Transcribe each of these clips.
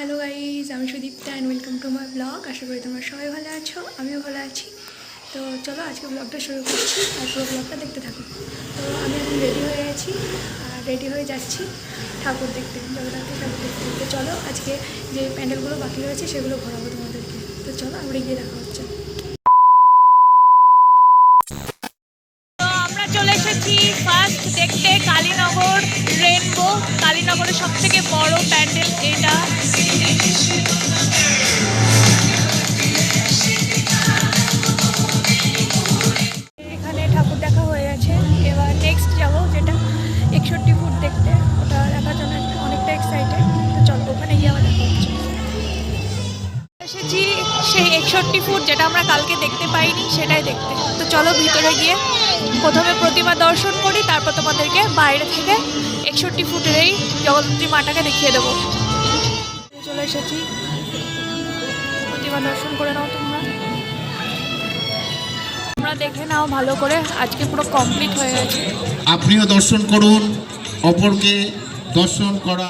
Hello guys আমি Sudipta and welcome to my blog আশা করি তোমরা সবাই ভালো আছো, আমিও ভালো আছি। তো চলো আজকে ব্লগটা শুরু করছি, আর পুরো ব্লগটা দেখতে থাকো। তো আমি এখন রেডি হয়ে আছি আর রেডি হয়ে যাচ্ছি ঠাকুর দেখতে, জগন্নাথের ঠাকুর দেখতে। তো চলো আজকে যে প্যান্ডেলগুলো বাকি রয়েছে সেগুলো ঘোরাবো তোমাদেরকে। তো চলো আমরা গিয়ে দেখা হচ্ছে। আমরা চলে ফার্স্ট দেখতে কালীনগর রেনবো কালীনগরের সবথেকে বড় প্যান্ডেল এটা। এখানে ঠাকুর দেখা হয়ে গেছে। এবার নেক্সট যাব যেটা একষট্টি ফুট দেখতে। ওটা দেখার জন্য অনেকটা এক্সাইটেড তো চলো ওখানে গিয়ে আবার দেখা হচ্ছে এসেছি সেই একষট্টি ফুট যেটা আমরা কালকে দেখতে পাইনি, সেটাই দেখতে। তো চলো ভিতরে গিয়ে প্রথমে প্রতিমা দর্শন করি, তারপর তোমাদেরকে বাইরে থেকে একষট্টি ফুটের এই জগদ্ধাত্রী মাটাকে দেখিয়ে দেবো। এসেছি। প্রতিমা দর্শন করে নাও তোমরা। তোমরা দেখে নাও ভালো করে আজকে পুরো কমপ্লিট হয়ে গেছে। আপনিও দর্শন করুন অপরকে দর্শন করা।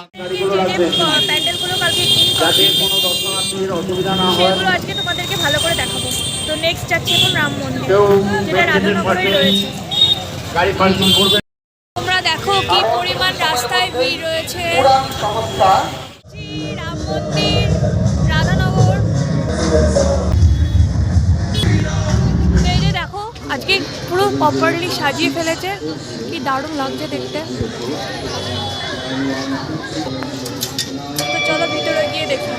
প্যান্ডেলগুলো কালকে কোনো দর্শনার্থীর অসুবিধা না হয়। সেগুলো আজকে তোমাদেরকে ভালো করে দেখাবো। তো নেক্সট যাচ্ছে এখন রাম মন্দির যেটা রাধানগরেই রয়েছে। তোমরা দেখো কি পরিমাণ রাস্তায় ভিড় রয়েছে। মন্দির, রাধানগর। এই যে দেখো, আজকে পুরো প্রপারলি সাজিয়ে ফেলেছে। কি দারুণ লাগছে দেখতে। তো চলো ভিতরে গিয়ে দেখি।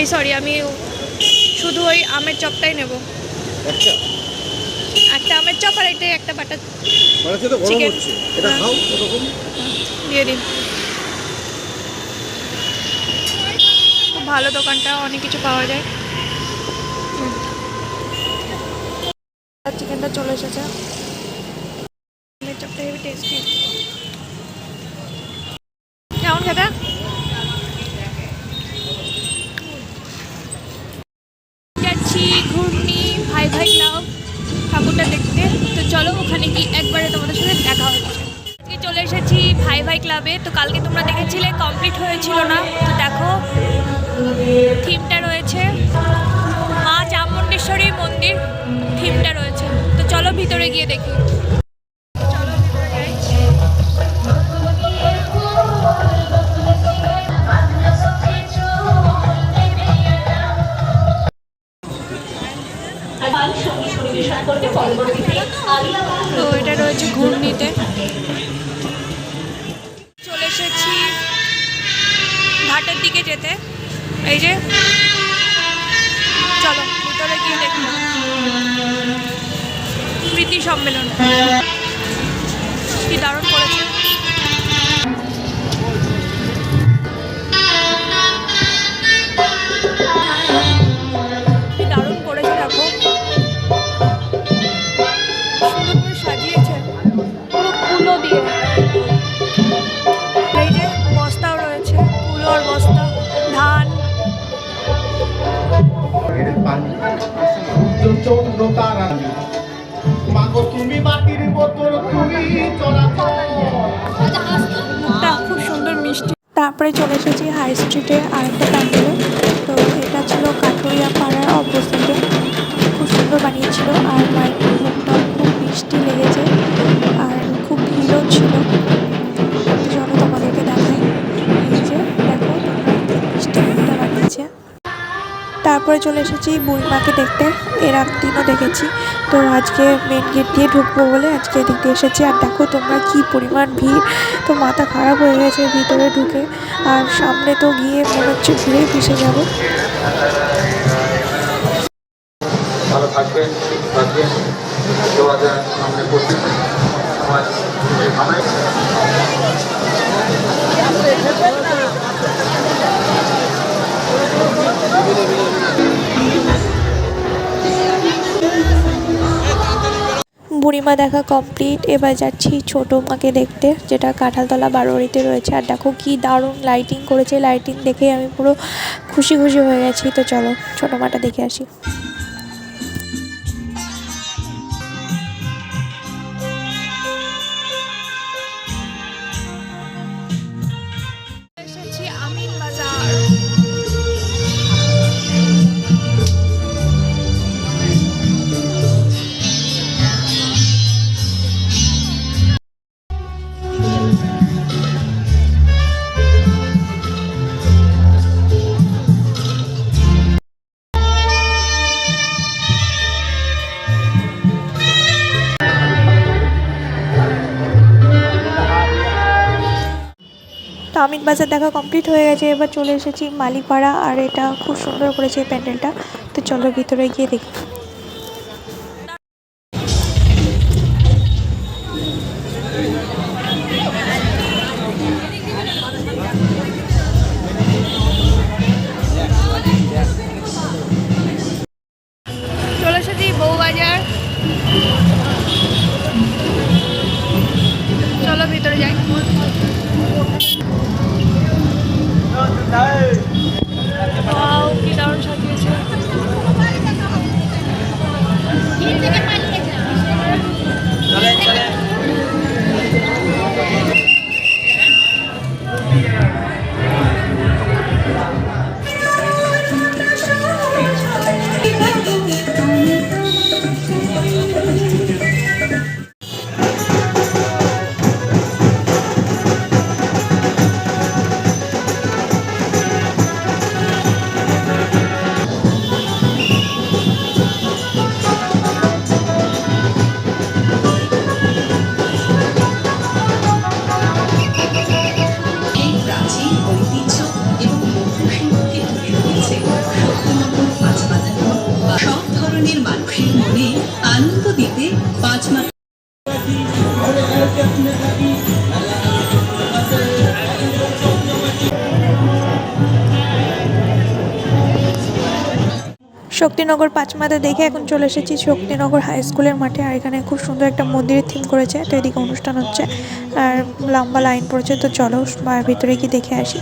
এই সরি আমি শুধু ওই আমের চপটাই নেব। একটা? আমের চপ আর এটাই একটা বাটার চিকেন। দিয়ে দিন। খুব ভালো দোকানটা অনেক কিছু পাওয়া যায়। চিকেনটা চলে এসেছে। আমের চপটা হেবি টেস্টি ঠাকুরটা দেখতে। তো চলো ওখানে কি একবারে তোমাদের সাথে দেখা হচ্ছে। আজকে চলে এসেছি ভাই ভাই ক্লাবে। তো কালকে তোমরা দেখেছিলে কমপ্লিট হয়েছিল না। তো দেখো থিমটা রয়েছে। মা চামুণ্ডেশ্বরী মন্দির থিমটা রয়েছে। তো চলো ভিতরে গিয়ে দেখি। তো এটা রয়েছে ঘূর্ণিতে। চলে এসেছি ঘাটের দিকে যেতে। এই যে, চলো, ভিতরে গিয়ে দেখি। প্রীতি সম্মেলন। কি দারুণ করেছে। মাগো তুমি বোতল তুমি চলাচল খুব সুন্দর মিষ্টি। তারপরে চলে এসেছি হাই স্ট্রিটে আরেকটা প্যান্ডেলে। তারপরে চলে এসেছি বুড়িমাকে দেখতে। এর দিনও দেখেছি। তো আজকে মেন গেট দিয়ে ঢুকবো বলে আজকে এদিক দিয়ে এসেছি। আর দেখো তোমরা কি পরিমাণ ভিড়। তো মাথা খারাপ হয়ে গেছে ভিতরে ঢুকে। আর সামনে তো গিয়ে মনে হচ্ছে ঘুরেই ফেসে যাব। বুড়িমা দেখা কমপ্লিট এবার যাচ্ছি ছোট মাকে দেখতে, যেটা কাঁঠালতলা বারোয়ারিতে রয়েছে। আর দেখো কি দারুণ লাইটিং করেছে। লাইটিং দেখে আমি পুরো খুশি খুশি হয়ে গেছি। তো চলো ছোট মাটা দেখে আসি। আমিন বাজার দেখা কমপ্লিট হয়ে গেছে, এবার চলে এসেছি মালিপাড়া আর এটা খুব সুন্দর করেছে প্যান্ডেলটা। তো চলো ভিতরে গিয়ে দেখি। আনন্দ দিতে পাঁচমাথা শক্তিনগর পাঁচমাতে দেখে এখন চলে এসেছি শক্তিনগর হাই স্কুলের মাঠে। আর এখানে খুব সুন্দর একটা মন্দিরের থিম করেছে। তো এদিকে অনুষ্ঠান হচ্ছে। আর লম্বা লাইন পড়েছে। তো চলো ভিতরে গিয়ে দেখে আসি।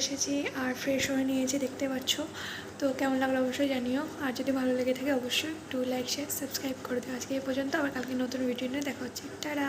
এসেছি আর ফ্রেশ হয়ে নিয়েছি, দেখতে পাচ্ছ। তো কেমন লাগল অবশ্যই জানিও। আর যদি ভালো লেগে থাকে অবশ্যই টু লাইক শেয়ার সাবস্ক্রাইব করে দিও। আজকে এই পর্যন্ত আবার কালকে নতুন ভিডিও নিয়ে দেখা হচ্ছে। টাটা